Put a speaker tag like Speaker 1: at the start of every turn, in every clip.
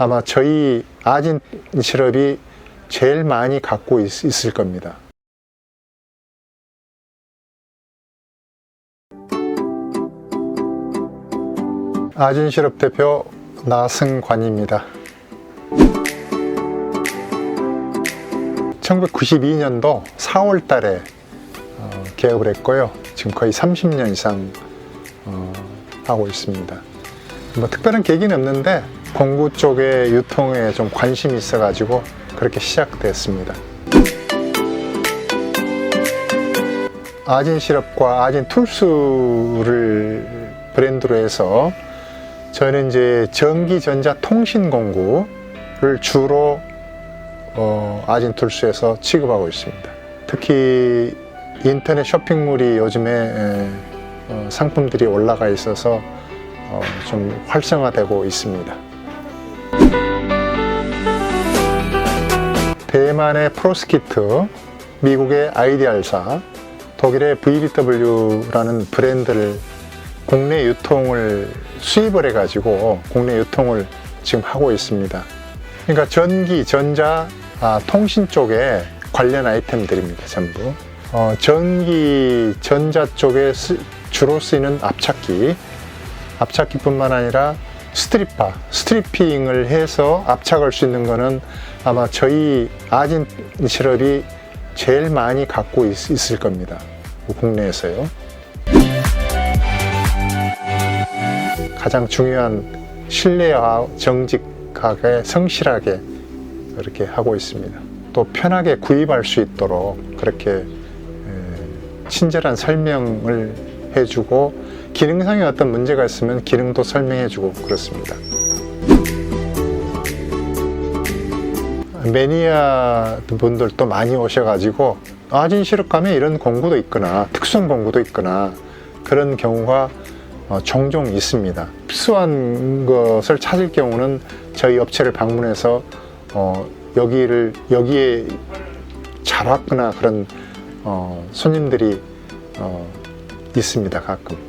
Speaker 1: 아마 저희 아진 시럽이 제일 많이 갖고 있, 있을 겁니다. 아진 시럽 대표 나승관입니다. 1992년도 4월 달에 어, 개업을 했고요. 지금 거의 30년 이상 어, 하고 있습니다. 뭐 특별한 계기는 없는데 공구 쪽의 유통에 좀 관심이 있어가지고 그렇게 시작됐습니다. 아진 시럽과 아진 툴스를 브랜드로 해서 저는 이제 전기 전자 통신 공구를 주로 어, 아진 툴스에서 취급하고 있습니다. 특히 인터넷 쇼핑몰이 요즘에 에, 어, 상품들이 올라가 있어서 어, 좀 활성화되고 있습니다. 대만의 프로스키트, 미국의 아이디알사, 독일의 VBW라는 브랜드를 국내 유통을 수입을 해가지고 국내 유통을 지금 하고 있습니다. 그러니까 전기, 전자, 아, 통신 쪽에 관련 아이템들입니다, 전부. 어, 전기, 전자 쪽에 쓰- 주로 쓰이는 앞찾기, 앞찾기뿐만 아니라 스트리파, 스트리핑을 해서 압착할 수 있는 거는 아마 저희 아진 시럽이 제일 많이 갖고 있, 있을 겁니다. 국내에서요. 가장 중요한 신뢰와 정직하게 성실하게 이렇게 하고 있습니다. 또 편하게 구입할 수 있도록 그렇게 에, 친절한 설명을 해주고 기능상에 어떤 문제가 있으면 기능도 설명해주고 그렇습니다. 매니아 분들도 많이 오셔가지고 아진 시럽감에 이런 공구도 있거나 특수한 공구도 있거나 그런 경우가 어, 종종 있습니다. 필수한 것을 찾을 경우는 저희 업체를 방문해서 어, 여기를 여기에 잘 왔거나 그런 어, 손님들이 어, 있습니다. 가끔.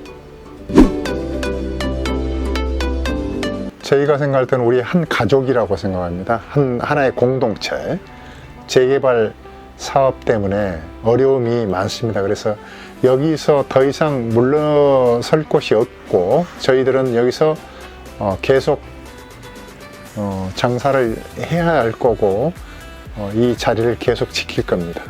Speaker 1: 저희가 생각할 때는 우리 한 가족이라고 생각합니다. 한 하나의 공동체 재개발 사업 때문에 어려움이 많습니다. 그래서 여기서 더 이상 물러설 곳이 없고 저희들은 여기서 어, 계속 어, 장사를 해야 할 거고 어, 이 자리를 계속 지킬 겁니다.